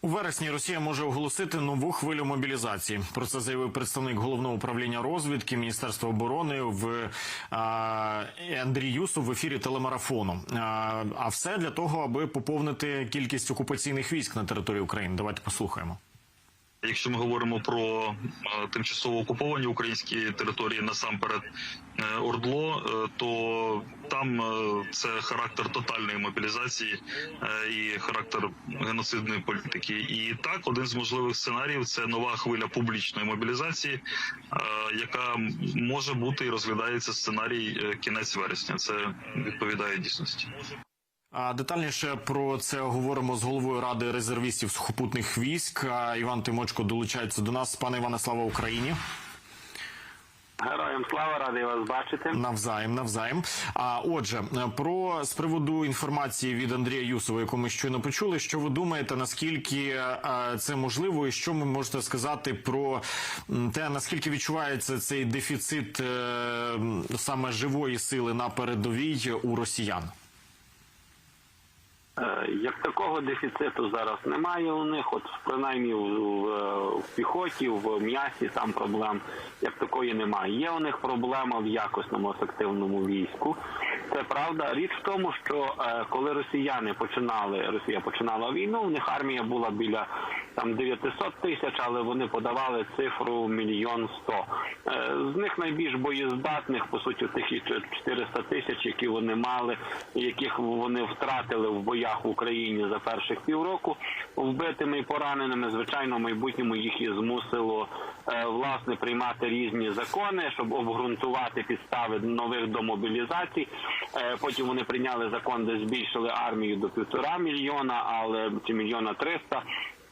У вересні Росія може оголосити нову хвилю мобілізації. Про це заявив представник головного управління розвідки Міністерства оборони в а, Андрій Юсов в ефірі телемарафону. А, а все для того, аби поповнити кількість окупаційних військ на території України. Давайте послухаємо. Якщо ми говоримо про е, тимчасово окуповані українські території, насамперед е, Ордло, е, то там це характер тотальної мобілізації і характер геноцидної політики. І так, один з можливих сценаріїв це нова хвиля публічної мобілізації, яка може бути і розглядається сценарій кінець вересня. Це відповідає дійсності. А детальніше про це говоримо з головою ради резервістів сухопутних військ. А, Іван Тимочко долучається до нас. Пане Іване, слава Україні. Героям слава радий вас бачити. Навзаєм, навзаєм. А отже, про з приводу інформації від Андрія Юсова, яку ми щойно почули. Що ви думаєте, наскільки це можливо, і що ви можете сказати про те, наскільки відчувається цей дефіцит е, саме живої сили на передовій у росіян? Е, Як такого дефіциту зараз немає у них, от принаймні в, в, піхоті, в м'ясі там проблем як такої немає. Є у них проблема в якісному ефективному війську. Це правда. Річ в тому, що е, коли росіяни починали, Росія починала війну, у них армія була біля там 900 тисяч, але вони подавали цифру мільйон сто. Е, з них найбільш боєздатних, по суті, тих і 400 тисяч, які вони мали, яких вони втратили в боях в Україні за перших півроку, вбитими і пораненими. Звичайно, в майбутньому їх і змусило е, власне приймати різні закони, щоб обґрунтувати підстави нових до мобілізацій. Е, Потім вони прийняли закон, де збільшили армію до півтора мільйона, але чи мільйона триста.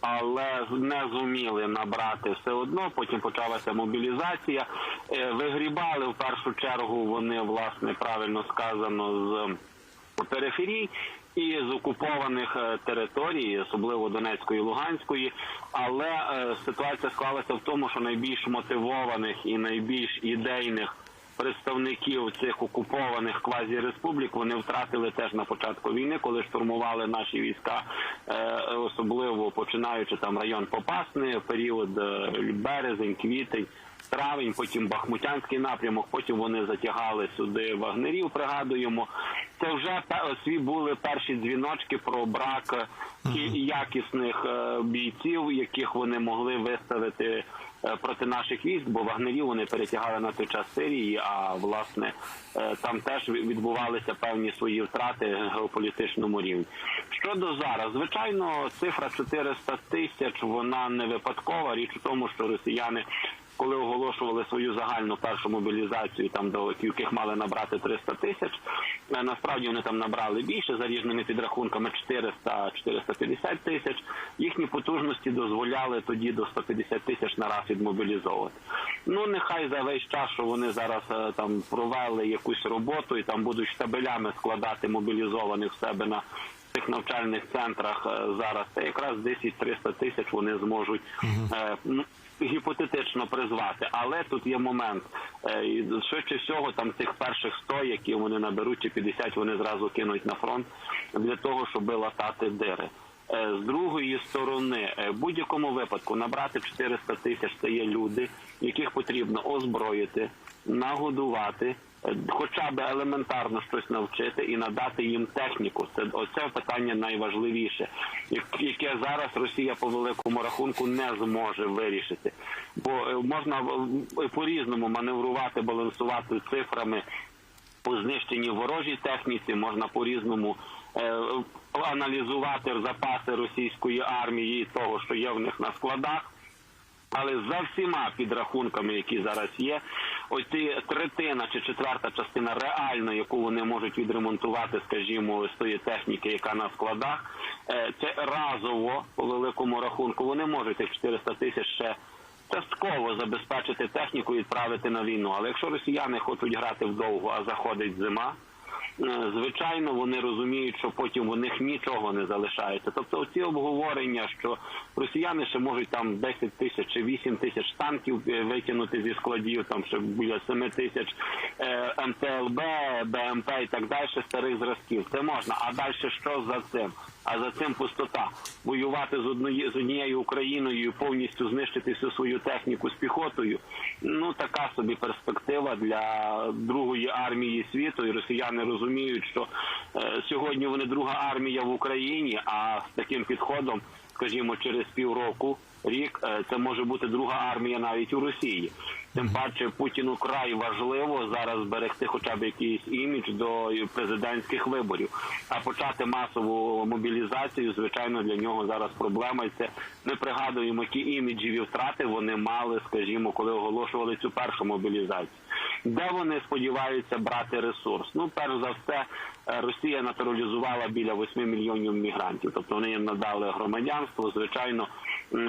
Але не зуміли набрати все одно. Потім почалася мобілізація. Е, Вигрібали в першу чергу. Вони власне правильно сказано з периферій і з окупованих е, територій, особливо Донецької і Луганської. Але е, ситуація склалася в тому, що найбільш мотивованих і найбільш ідейних представників цих окупованих квазіреспублік вони втратили теж на початку війни, коли штурмували наші війська, е, особливо починаючи там район Попасний, період е, березень, квітень. Травень, потім Бахмутянський напрямок, потім вони затягали сюди вагнерів. Пригадуємо, це вже свій були перші дзвіночки про брак і якісних е, бійців, яких вони могли виставити проти наших військ, бо вагнерів вони перетягали на той час Сирії. А власне е, там теж відбувалися певні свої втрати геополітичному рівні. Щодо зараз, звичайно, цифра 400 тисяч вона не випадкова. Річ у тому, що росіяни коли оголошували свою загальну першу мобілізацію, там до яких мали набрати 300 тисяч, е, насправді вони там набрали більше за різними підрахунками 400-450 тисяч. Їхні потужності дозволяли тоді до 150 тисяч на раз відмобілізовувати. Ну нехай за весь час, що вони зараз е, там провели якусь роботу і там будуть штабелями складати мобілізованих в себе на цих навчальних центрах е, зараз, це якраз 10-300 тисяч вони зможуть е, ну, гіпотетично призвати. Але тут є момент. Швидше всього, там тих перших 100, які вони наберуть, чи 50 вони зразу кинуть на фронт для того, щоб латати дири. Е, З другої сторони, е, в будь-якому випадку набрати 400 тисяч це є люди, яких потрібно озброїти, нагодувати, хоча б елементарно щось навчити і надати їм техніку. Це оце питання найважливіше, яке зараз Росія по великому рахунку не зможе вирішити, бо е, можна е, по-різному маневрувати, балансувати цифрами по знищенні ворожій техніці можна по різному е, аналізувати запаси російської армії і того, що є в них на складах. Але за всіма підрахунками, які зараз є, оці третина чи четверта частина реально, яку вони можуть відремонтувати, скажімо, з тої техніки, яка на складах, е, це разово по великому рахунку. Вони можуть їх 400 тисяч ще частково забезпечити техніку і відправити на війну. Але якщо росіяни хочуть грати вдовго, а заходить зима. Е, Звичайно, вони розуміють, що потім у них нічого не залишається. Тобто, оці обговорення, що росіяни ще можуть там 10 тисяч чи 8 тисяч танків е, витягнути зі складів, там ще біля 7 тисяч е, МТЛБ, БМП і так далі, старих зразків. Це можна. А далі що за цим? а за цим пустота. Воювати з одної з однією Україною повністю знищити всю свою техніку з піхотою. Ну така собі перспектива для другої армії світу. І росіяни розуміють, що е, сьогодні вони друга армія в Україні, а з таким підходом, скажімо, через півроку. Рік е, це може бути друга армія навіть у Росії. Тим паче Путіну край важливо зараз зберегти хоча б якийсь імідж до президентських виборів. А почати масову мобілізацію, звичайно, для нього зараз проблема. І це ми пригадуємо, які іміджеві втрати вони мали, скажімо, коли оголошували цю першу мобілізацію. Де вони сподіваються брати ресурс? Ну, перш за все, е, Росія натуралізувала біля 8 мільйонів мігрантів, тобто вони їм надали громадянство. Звичайно,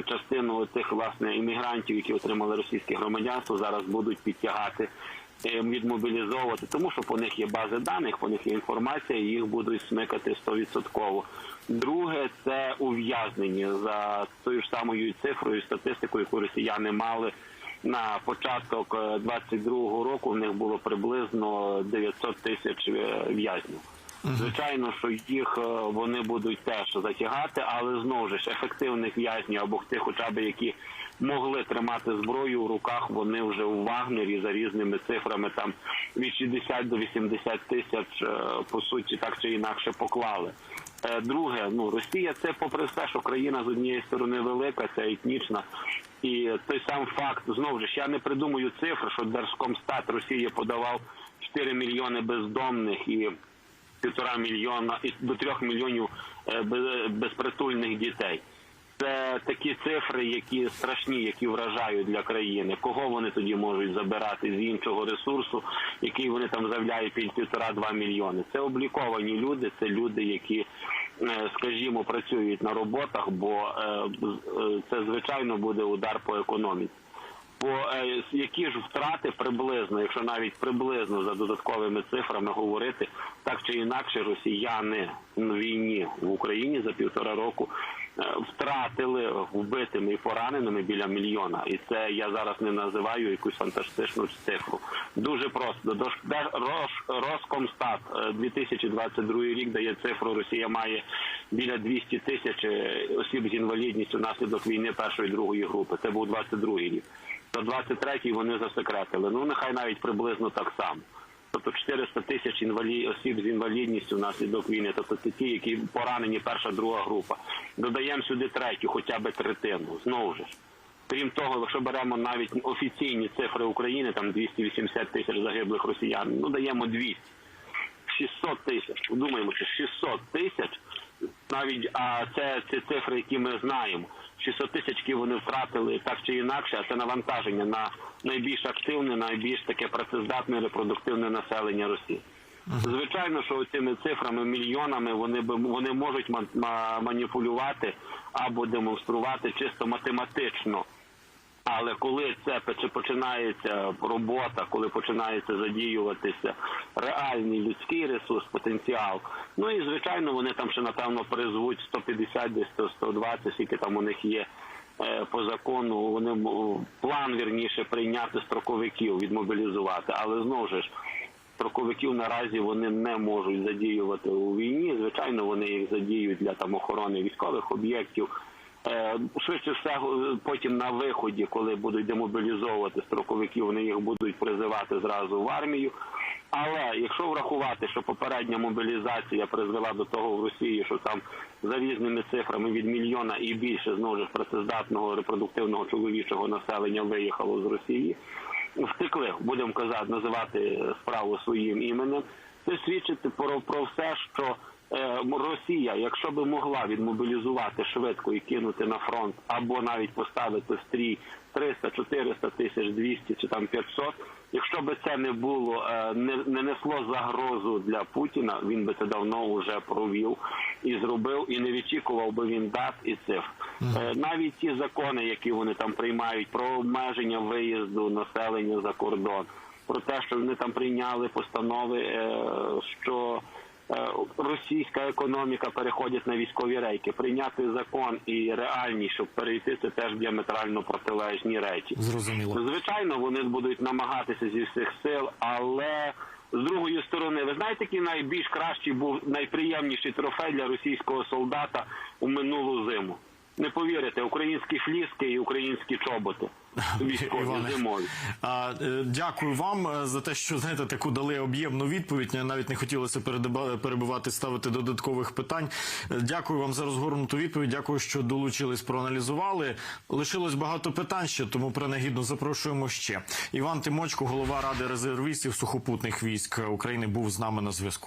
частину цих власне іммігрантів, які отримали російське громадянство, зараз будуть підтягати. е, Відмобілізовувати, тому що по них є бази даних, по них є інформація, і їх будуть смикати 100%. Друге, це ув'язнення за тою ж самою цифрою, статистикою, яку росіяни мали на початок е, 22-го року. В них було приблизно 900 тисяч е, в'язнів. Звичайно, що їх е, вони будуть теж затягати, але знову ж ефективних в'язнів або тих, хоча б які могли тримати зброю у руках, вони вже у Вагнері за різними цифрами там від 60 до 80 тисяч е, по суті так чи інакше поклали. Е, Друге, ну Росія це попри все, що країна з однієї сторони велика, це етнічна. І той сам факт знову ж я не придумую цифр, що Держкомстат Росії подавав 4 мільйони бездомних і півтора мільйона і до трьох мільйонів е, безпритульних дітей. Це такі цифри, які страшні, які вражають для країни. Кого вони тоді можуть забирати з іншого ресурсу, який вони там заявляють під півтора-два мільйони. Це обліковані люди, це люди, які, скажімо, працюють на роботах, бо е, е, це звичайно буде удар по економіці. Бо е, які ж втрати приблизно, якщо навіть приблизно за додатковими цифрами говорити, так чи інакше, росіяни на війні в Україні за півтора року е, втратили вбитими і пораненими біля мільйона. І це я зараз не називаю якусь фантастичну цифру. Дуже просто Роскомстат е, 2022 рік дає цифру. Росія має біля 200 тисяч е, осіб з інвалідністю внаслідок війни першої і другої групи. Це був 22 рік. До 23-й вони засекретили. Ну нехай навіть приблизно так само. Тобто 400 тисяч осіб з інвалідністю внаслідок війни, тобто це ті, які поранені перша, друга група. Додаємо сюди третю, хоча б третину. Знову ж. Крім того, якщо беремо навіть офіційні цифри України, там 280 тисяч загиблих росіян, ну даємо 200. 600 тисяч. Думаємося, 600 тисяч. Навіть а це ці цифри, які ми знаємо. 600 тисяч, які вони втратили так чи інакше, а це навантаження на найбільш активне, найбільш таке працездатне репродуктивне населення Росії. Звичайно, що цими цифрами, мільйонами вони би вони можуть ма- ма- маніпулювати або демонструвати чисто математично. Але коли це починається робота, коли починається задіюватися реальний людський ресурс, потенціал, ну і звичайно вони там ще напевно призвуть 150, десь 100, 120, скільки там у них є е, по закону. Вони план вірніше прийняти строковиків, відмобілізувати, але знову ж. Строковиків наразі вони не можуть задіювати у війні. Звичайно, вони їх задіють для там охорони військових об'єктів. Е, Швидше все, потім на виході, коли будуть демобілізовувати строковиків, вони їх будуть призивати зразу в армію. Але якщо врахувати, що попередня мобілізація призвела до того в Росії, що там за різними цифрами від мільйона і більше знову ж працездатного репродуктивного чоловічого населення виїхало з Росії, втекли, будемо казати, називати справу своїм іменем. Це свідчить про, про все, що Росія, якщо би могла відмобілізувати швидко і кинути на фронт, або навіть поставити в стрій 300, 400 тисяч, 200 чи там 500, якщо би це не було, е, не, не несло загрозу для Путіна, він би це давно вже провів і зробив, і не відчікував би він дат і цифр. Е, Навіть ті закони, які вони там приймають про обмеження виїзду населення за кордон, про те, що вони там прийняли постанови, е, що е, російська економіка переходить на військові рейки. Прийняти закон і реальність, щоб перейти, це теж діаметрально протилежні речі. Зрозуміло. Звичайно, вони будуть намагатися зі всіх сил, але З другої сторони, ви знаєте, який найбільш кращий був найприємніший трофей для російського солдата у минулу зиму? Не повірите, українські фліски і українські чоботи військові Іване, зимові. А, е, дякую вам е, за те, що знаєте таку дали об'ємну відповідь. Навіть не хотілося перебивати, ставити додаткових питань. Е, Дякую вам за розгорнуту відповідь. Дякую, що долучились, проаналізували. Лишилось багато питань ще, тому принагідно запрошуємо ще. Іван Тимочко, голова ради резервістів сухопутних військ України, був з нами на зв'язку.